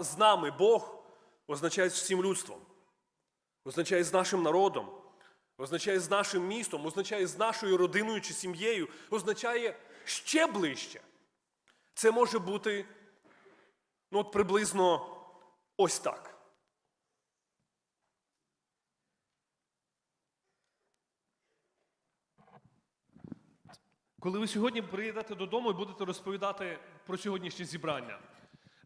з нами Бог означає з всім людством, означає з нашим народом, означає з нашим містом, означає з нашою родиною чи сім'єю, означає ще ближче. Це може бути ну, от приблизно ось так. Коли ви сьогодні приїдете додому і будете розповідати про сьогоднішнє зібрання,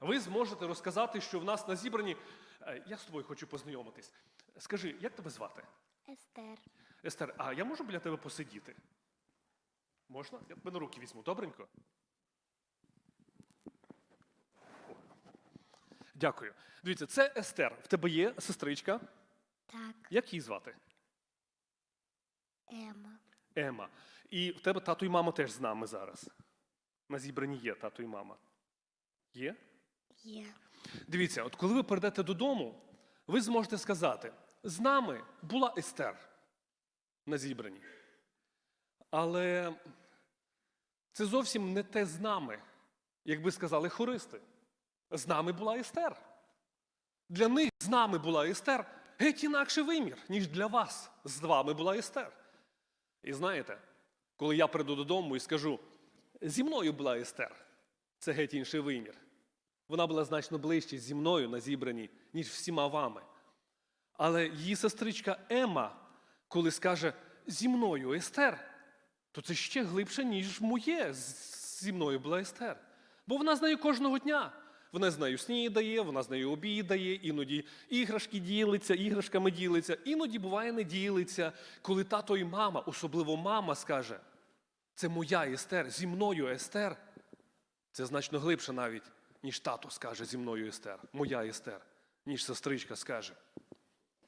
ви зможете розказати, що в нас на зібранні. Е, Я з тобою хочу познайомитись. Скажи, як тебе звати? Естер. Естер, а я можу біля тебе посидіти? Можна? Я тебе на руки візьму, добренько? Дякую. Дивіться, це Естер. В тебе є сестричка. Так, Як її звати? Ема. Ема. І в тебе тато і мама теж з нами зараз. На зібранні є тато і мама. Є? Є. Дивіться, от коли ви прийдете додому, ви зможете сказати: з нами була Естер на зібранні. Але це зовсім не те з нами, як би сказали хористи. З нами була Естер. Для них з нами була Естер геть інакший вимір, ніж для вас з вами була Естер. І знаєте, коли я прийду додому і скажу, зі мною була Естер, це геть інший вимір. Вона була значно ближче зі мною на зібранні, ніж всіма вами. Але її сестричка Ема, коли скаже зі мною Естер, то це ще глибше, ніж моє зі мною була Естер. Бо вона з нею кожного дня. Вона з нею снідає, вона з нею обідає, іноді іграшки ділиться, іграшками ділиться, іноді буває не ділиться, коли тато і мама, особливо мама, скаже: це моя Естер, зі мною Естер. Це значно глибше навіть, ніж тато скаже зі мною Естер, моя Естер, ніж сестричка скаже.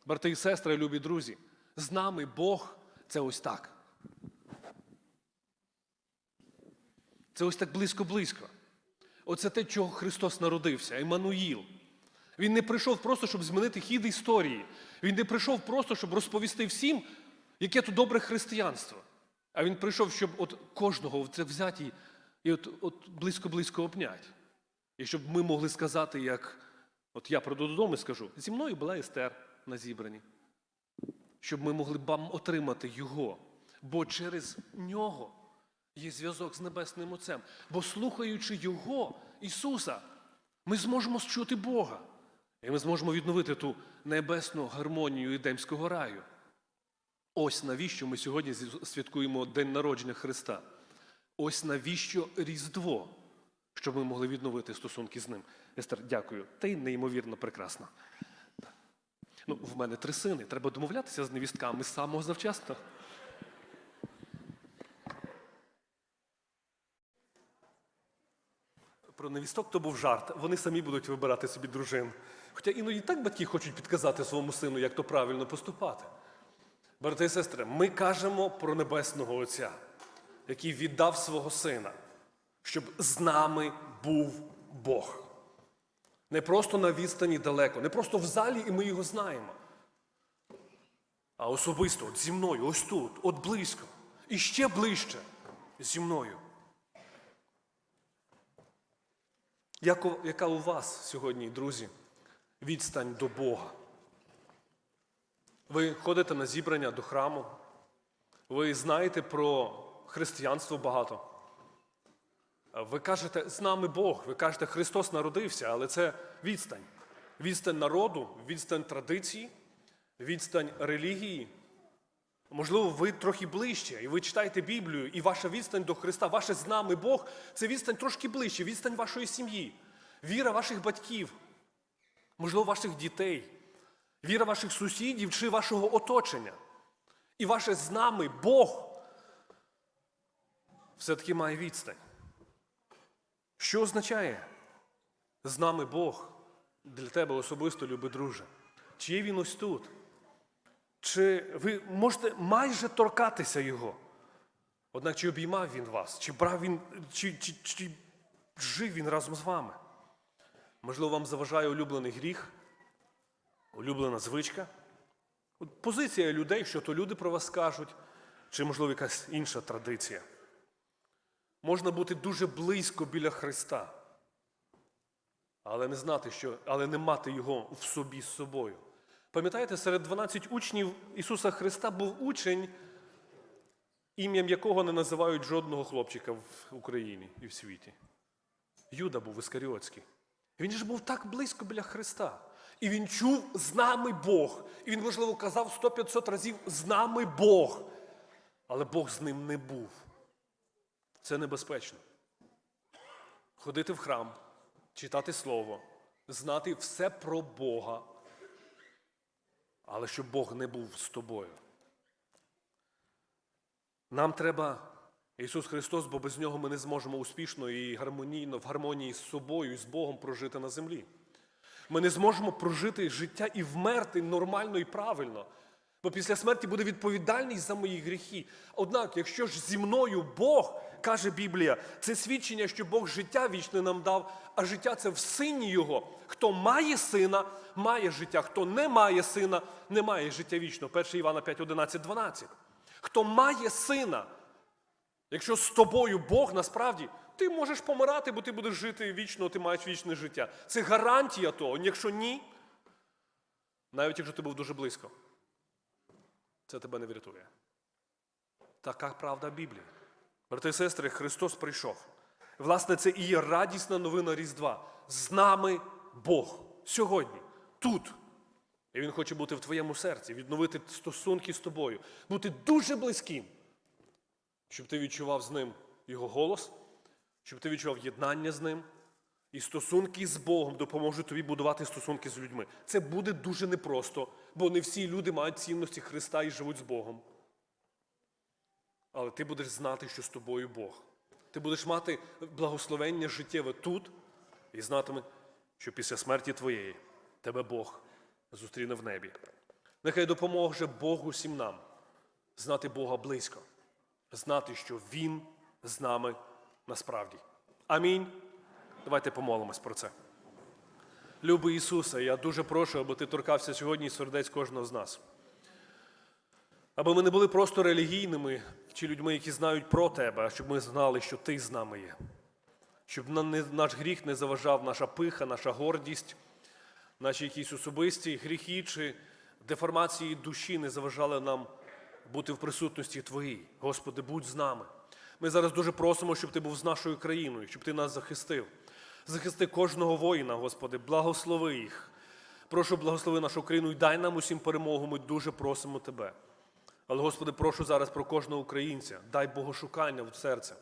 Брати і сестри, любі друзі, з нами Бог це ось так. Це ось так близько-близько. Оце те, чого Христос народився, Еммануїл. Він не прийшов просто, щоб змінити хід історії. Він не прийшов просто, щоб розповісти всім, яке то добре християнство. А він прийшов, щоб от кожного це взяти і- от близько-близько обняти. І щоб ми могли сказати, як от я прийду додому і скажу, зі мною була Естер на зібранні. Щоб ми могли б отримати його. Бо через нього є зв'язок з Небесним Отцем. Бо слухаючи Його, Ісуса, ми зможемо чути Бога. І ми зможемо відновити ту небесну гармонію Едемського раю. Ось навіщо ми сьогодні святкуємо День народження Христа. Ось навіщо Різдво, щоб ми могли відновити стосунки з ним. Естер, дякую. Ти неймовірно прекрасна. Ну, в мене три сини. Треба домовлятися з невістками з самого завчасно. Про невісток то був жарт. Вони самі будуть вибирати собі дружин. Хоча іноді так батьки хочуть підказати своєму сину, як то правильно поступати. Брати і сестри, ми кажемо про Небесного Отця, який віддав свого сина, щоб з нами був Бог. Не просто на відстані далеко, не просто в залі, і ми його знаємо. А особисто, от зі мною, ось тут, от близько, і ще ближче зі мною. Яка у вас сьогодні, друзі, відстань до Бога? Ви ходите на зібрання до храму, ви знаєте про християнство багато. Ви кажете, з нами Бог, ви кажете, Христос народився, але це відстань. Відстань народу, відстань традиції, відстань релігії. Можливо, ви трохи ближче, і ви читаєте Біблію, і ваша відстань до Христа, ваше з нами Бог це відстань трошки ближче, відстань вашої сім'ї, віра ваших батьків, можливо, ваших дітей, віра ваших сусідів чи вашого оточення. І ваше з нами Бог все-таки має відстань. Що означає з нами Бог для тебе особисто, любий друже? Чи є він ось тут? Чи ви можете майже торкатися його? Однак чи обіймав він вас, чи брав він, чи, чи, чи жив він разом з вами? Можливо, вам заважає улюблений гріх, улюблена звичка? Позиція людей, що то люди про вас скажуть, чи, можливо, якась інша традиція. Можна бути дуже близько біля Христа, але не знати, що, але не мати його в собі з собою. Пам'ятаєте, серед 12 учнів Ісуса Христа був учень, ім'ям якого не називають жодного хлопчика в Україні і в світі. Юда був Іскаріотський. Він ж був так близько біля Христа. І він чув з нами Бог. І він, можливо, казав 100-500 разів з нами Бог. Але Бог з ним не був. Це небезпечно. Ходити в храм, читати Слово, знати все про Бога, але щоб Бог не був з тобою. Нам треба Ісус Христос, бо без нього ми не зможемо успішно і гармонійно в гармонії з собою і з Богом прожити на землі. Ми не зможемо прожити життя і вмерти нормально і правильно. Бо після смерті буде відповідальність за мої гріхи. Однак, якщо ж зі мною Бог, каже Біблія, це свідчення, що Бог життя вічне нам дав, а життя це в сині Його. Хто має сина, має життя. Хто не має сина, не має життя вічного. 1 Івана 5, 11, 12. Хто має сина, Якщо з тобою Бог насправді, ти можеш помирати, бо ти будеш жити вічно, ти маєш вічне життя. Це гарантія того. Якщо ні, навіть якщо ти був дуже близько, це тебе не врятує. Така правда Біблії. Брати і сестри, Христос прийшов. Власне, це і є радісна новина Різдва. З нами Бог сьогодні, тут. І Він хоче бути в твоєму серці, відновити стосунки з тобою, бути дуже близьким щоб ти відчував з ним його голос, щоб ти відчував єднання з ним. І стосунки з Богом допоможуть тобі будувати стосунки з людьми. Це буде дуже непросто, бо не всі люди мають цінності Христа і живуть з Богом. Але ти будеш знати, що з тобою Бог. Ти будеш мати благословення життєве тут і знатиме, що після смерті твоєї тебе Бог зустріне в небі. Нехай допоможе Бог усім нам знати Бога близько знати, що Він з нами насправді. Амінь. Давайте помолимось про це. Любий Ісусе, я дуже прошу, аби ти торкався сьогодні сердець кожного з нас. Аби ми не були просто релігійними чи людьми, які знають про тебе, а щоб ми знали, що ти з нами є. Щоб наш гріх не заважав наша пиха, наша гордість, наші якісь особисті гріхи чи деформації душі не заважали нам бути в присутності Твоїй. Господи, будь з нами. Ми зараз дуже просимо, щоб Ти був з нашою країною, щоб Ти нас захистив. Захисти кожного воїна, Господи, благослови їх. Прошу, благослови нашу країну і дай нам усім перемогу. Ми дуже просимо Тебе. Але, Господи, прошу зараз про кожного українця. Дай богошукання в серце.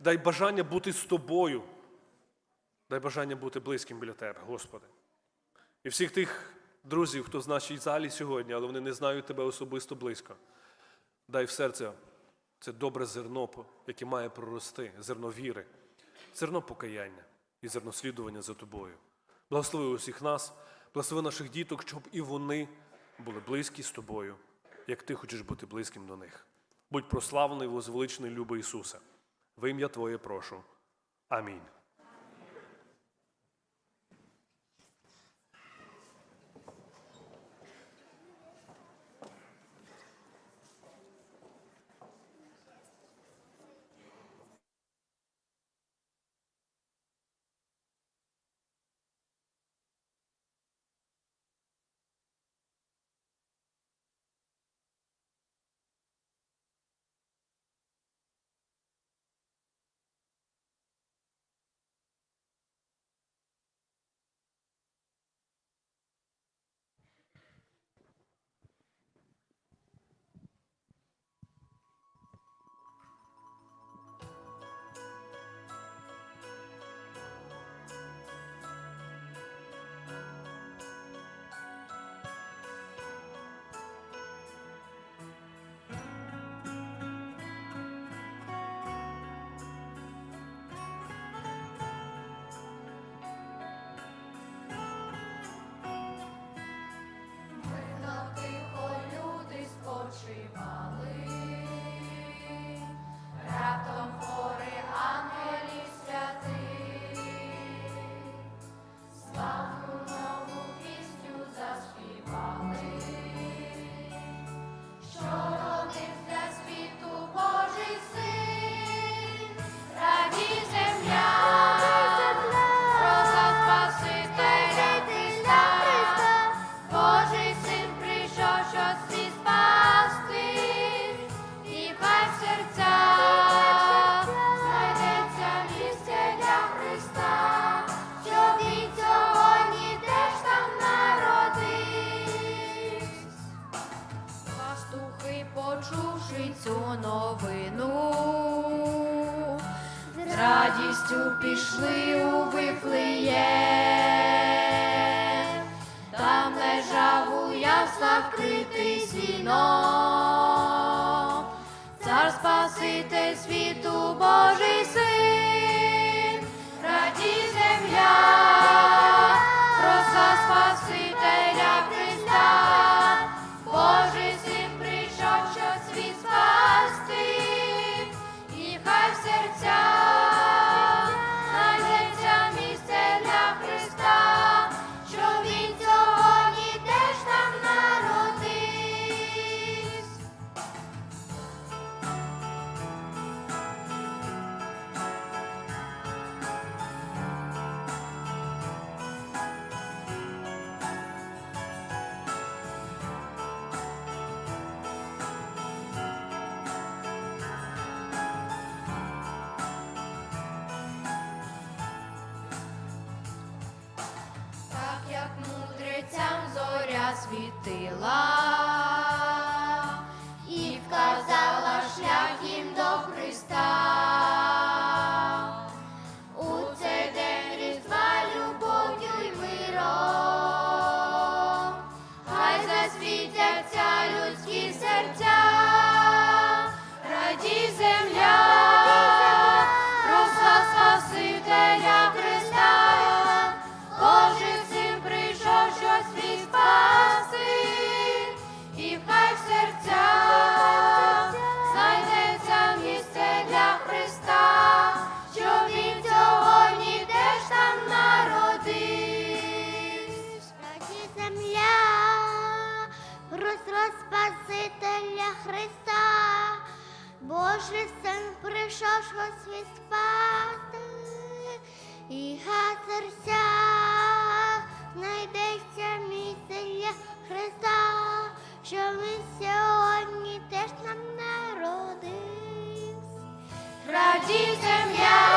Дай бажання бути з тобою. Дай бажання бути близьким біля Тебе, Господи. І всіх тих друзів, хто в нашій залі сьогодні, але вони не знають Тебе особисто близько. Дай в серце це добре зерно, яке має прорости, зерно віри, зерно покаяння і зерно слідування за тобою. Благослови усіх нас, благослови наших діток, щоб і вони були близькі з тобою, як ти хочеш бути близьким до них. Будь прославлений, возвеличений, любий Ісусе. В ім'я Твоє прошу. Амінь. Там я яслах критий сіном. Цар Спаситель світу Божий син, раді земля, проса Спасителя світила що спасти, і га серця знайдеться місце для Христа, що ми сьогодні теж нам народився. Раді земля,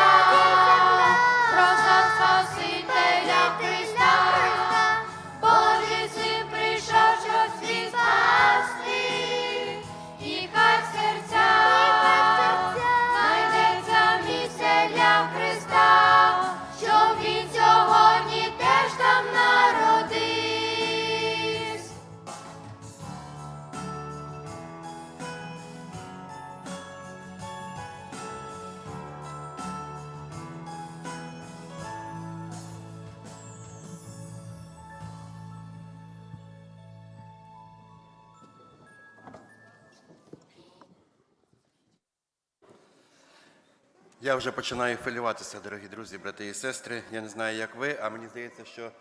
Я вже починаю хвилюватися, дорогі друзі, брати і сестри. Я не знаю, як ви, а мені здається, що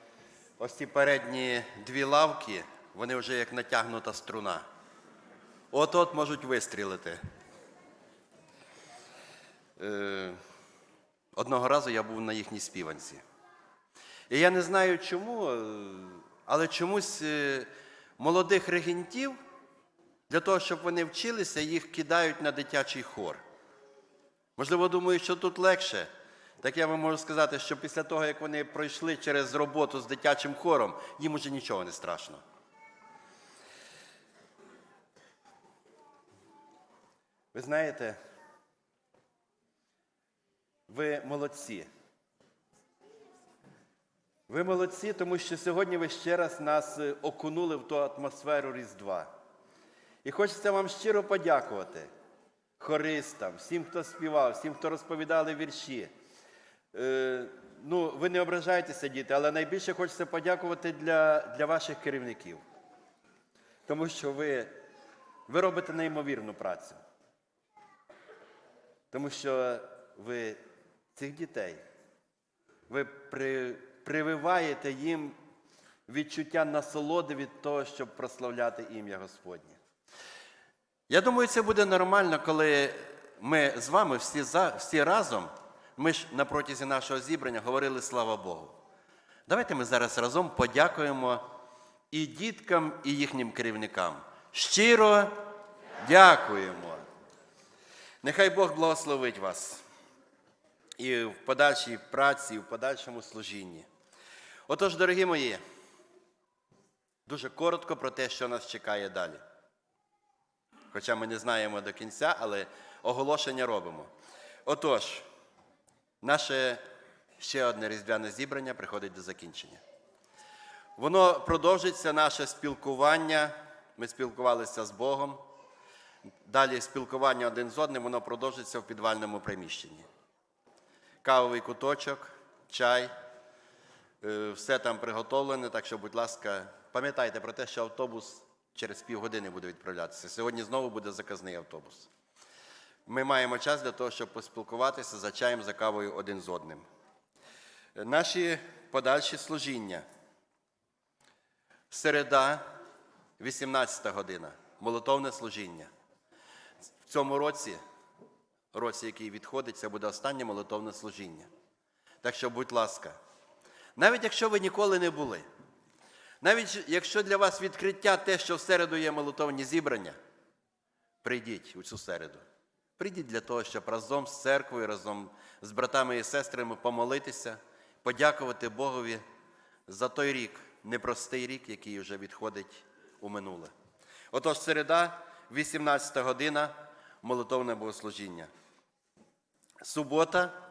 ось ці передні дві лавки, вони вже як натягнута струна. От-от можуть вистрілити. Е, одного разу я був на їхній співанці. І я не знаю чому, е, але чомусь е, молодих регентів, для того, щоб вони вчилися, їх кидають на дитячий хор. Можливо, думаю, що тут легше. Так я вам можу сказати, що після того, як вони пройшли через роботу з дитячим хором, їм уже нічого не страшно. Ви знаєте, ви молодці. Ви молодці, тому що сьогодні ви ще раз нас е, окунули в ту атмосферу Різдва. І хочеться вам щиро подякувати хористам, всім, хто співав, всім, хто розповідали вірші. Е, ну, ви не ображайтеся, діти, але найбільше хочеться подякувати для, для ваших керівників. Тому що ви, ви робите неймовірну працю. Тому що ви цих дітей, ви при, прививаєте їм відчуття насолоди від того, щоб прославляти ім'я Господнє. Я думаю, це буде нормально, коли ми з вами всі, за, всі разом, ми ж на протязі нашого зібрання говорили слава Богу. Давайте ми зараз разом подякуємо і діткам, і їхнім керівникам. Щиро дякуємо. Нехай Бог благословить вас і в подальшій праці, і в подальшому служінні. Отож, дорогі мої, дуже коротко про те, що нас чекає далі. Хоча ми не знаємо до кінця, але оголошення робимо. Отож, наше ще одне різдвяне зібрання приходить до закінчення. Воно продовжиться наше спілкування. Ми спілкувалися з Богом. Далі спілкування один з одним, воно продовжиться в підвальному приміщенні. Кавовий куточок, чай, е, все там приготовлене, так що, будь ласка, пам'ятайте про те, що автобус через півгодини буде відправлятися. Сьогодні знову буде заказний автобус. Ми маємо час для того, щоб поспілкуватися за чаєм, за кавою один з одним. Наші подальші служіння. Середа, 18 година, молитовне служіння. В цьому році, році, який відходить, це буде останнє молитовне служіння. Так що, будь ласка, навіть якщо ви ніколи не були, навіть якщо для вас відкриття те, що в середу є молитовні зібрання, прийдіть у цю середу. Прийдіть для того, щоб разом з церквою, разом з братами і сестрами помолитися, подякувати Богові за той рік, непростий рік, який вже відходить у минуле. Отож, середа, 18 година, молитовне богослужіння. Субота,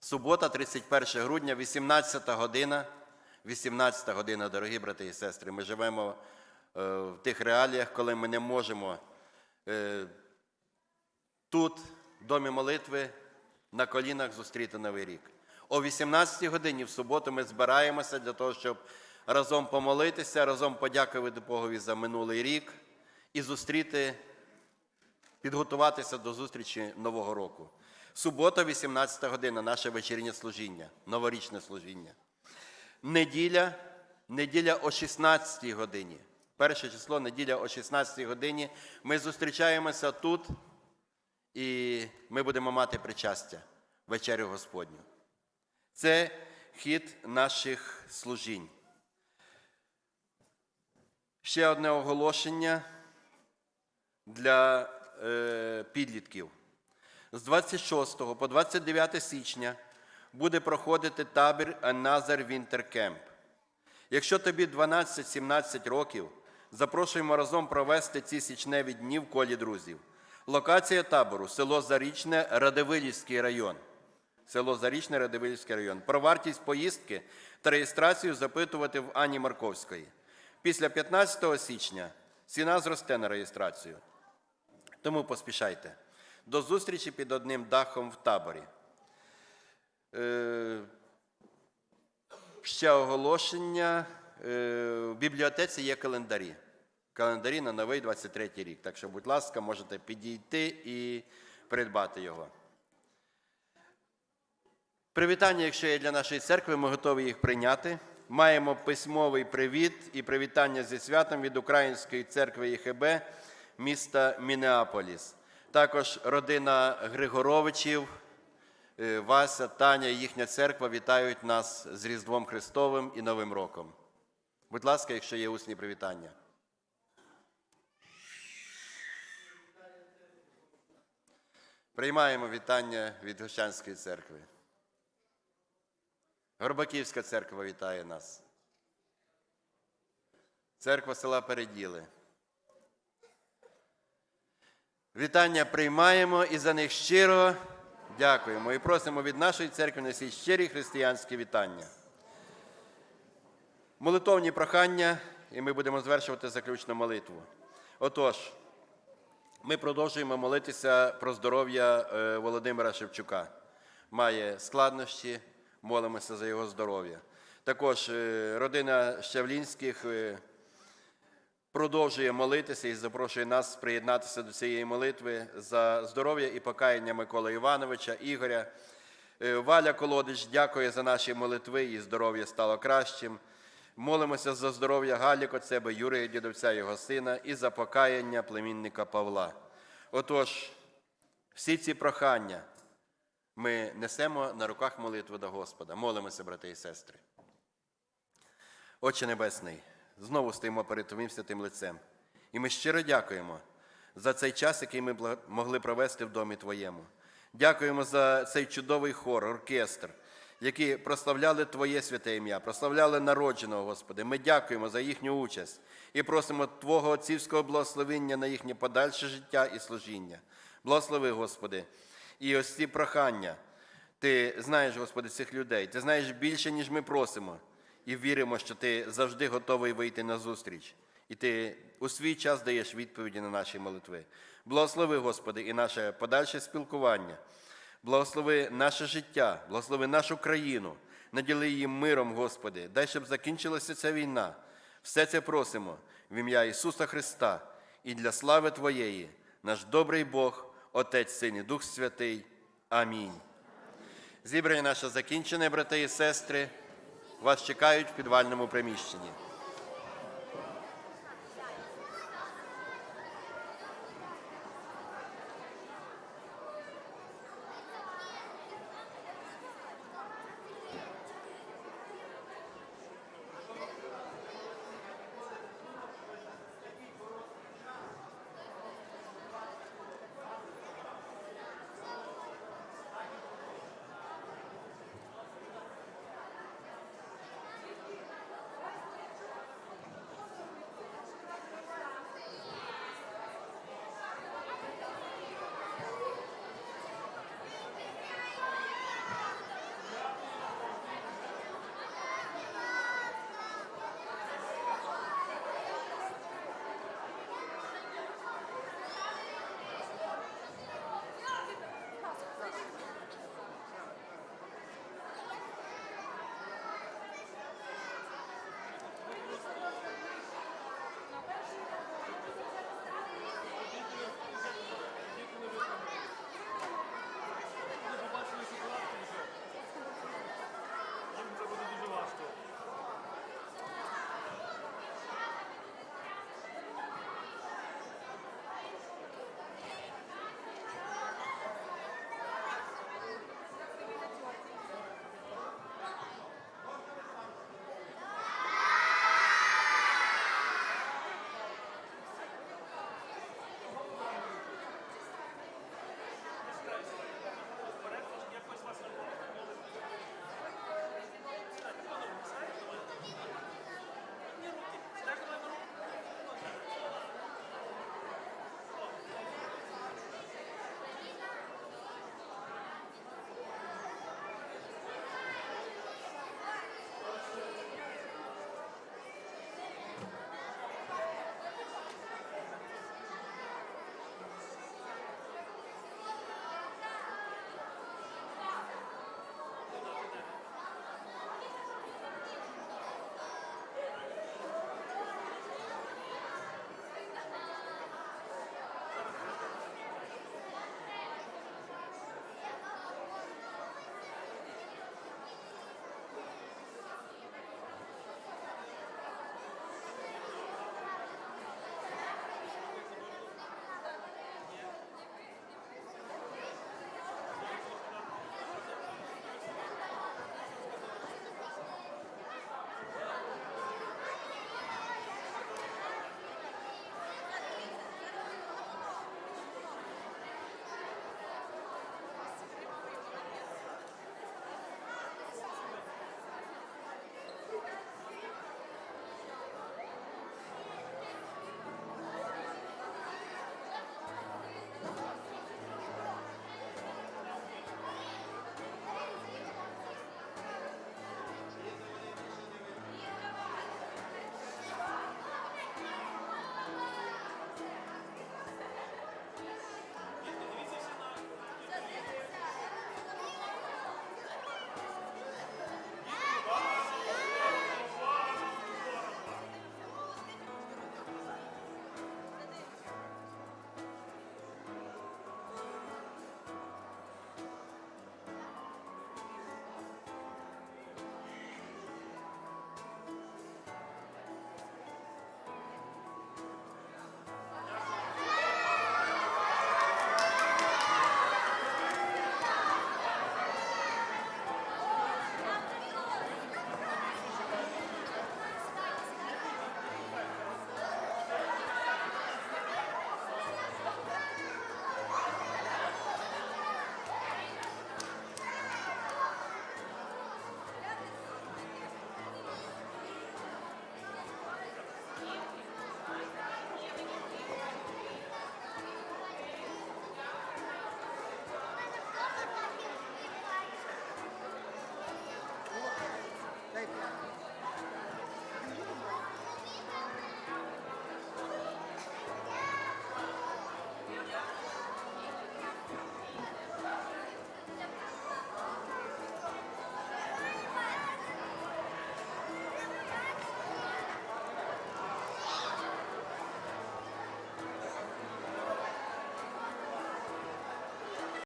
субота, 31 грудня, 18 година. 18 година, дорогі брати і сестри. Ми живемо е, в тих реаліях, коли ми не можемо е, тут, в домі молитви, на колінах зустріти Новий рік. О 18 годині в суботу ми збираємося для того, щоб разом помолитися, разом подякувати Богові за минулий рік і зустріти, підготуватися до зустрічі Нового року. Субота, 18 година, наше вечірнє служіння, новорічне служіння. Неділя, неділя о 16 годині. Перше число, неділя о 16 годині. Ми зустрічаємося тут, і ми будемо мати причастя, вечерю Господню. Це хід наших служінь. Ще одне оголошення для е, підлітків. З 26 по 29 січня буде проходити табір Another Winter Camp. Якщо тобі 12-17 років, запрошуємо разом провести ці січневі дні в колі друзів. Локація табору село Зарічне, Радивилівський район. Село Зарічне, Радивилівський район. Про вартість поїздки та реєстрацію запитувати в Ані Марковської. Після 15 січня ціна зросте на реєстрацію. Тому поспішайте. До зустрічі під одним дахом в таборі. Ще оголошення. Е, в бібліотеці є календарі. Календарі на новий 23 рік. Так що, будь ласка, можете підійти і придбати його. Привітання, якщо є для нашої церкви, ми готові їх прийняти. Маємо письмовий привіт і привітання зі святом від Української церкви ЄХБ міста Мінеаполіс. Також родина Григоровичів, Вася, Таня і їхня церква вітають нас з Різдвом Христовим і Новим роком. Будь ласка, якщо є усні привітання. Приймаємо вітання від Гощанської церкви. Горбаківська церква вітає нас. Церква села Переділи. Вітання приймаємо і за них щиро дякуємо. І просимо від нашої церкви на несі щирі християнські вітання. Молитовні прохання, і ми будемо звершувати заключну молитву. Отож, ми продовжуємо молитися про здоров'я е, Володимира Шевчука. Має складнощі, молимося за його здоров'я. Також е, родина Щавлінських е, продовжує молитися і запрошує нас приєднатися до цієї молитви за здоров'я і покаяння Миколи Івановича, Ігоря. Е, Валя Колодич дякує за наші молитви, і здоров'я стало кращим. Молимося за здоров'я Галі Коцеби, Юрія Дідовця, його сина, і за покаяння племінника Павла. Отож, всі ці прохання ми несемо на руках молитви до Господа. Молимося, брати і сестри. Отче Небесний, знову стоїмо перед Твоїм святим лицем. І ми щиро дякуємо за цей час, який ми могли провести в домі Твоєму. Дякуємо за цей чудовий хор, оркестр, які прославляли Твоє святе ім'я, прославляли народженого, Господи. Ми дякуємо за їхню участь і просимо Твого отцівського благословення на їхнє подальше життя і служіння. Благослови, Господи, і ось ці прохання Ти знаєш, Господи, цих людей. Ти знаєш більше, ніж ми просимо, і віримо, що ти завжди готовий вийти на зустріч. І ти у свій час даєш відповіді на наші молитви. Благослови, Господи, і наше подальше спілкування. Благослови наше життя, благослови нашу країну, наділи її миром, Господи. Дай, щоб закінчилася ця війна. Все це просимо в ім'я Ісуса Христа і для слави Твоєї, наш добрий Бог, Отець, Син і Дух Святий. Амінь. Зібрання наше закінчене, брати і сестри. Вас чекають в підвальному приміщенні.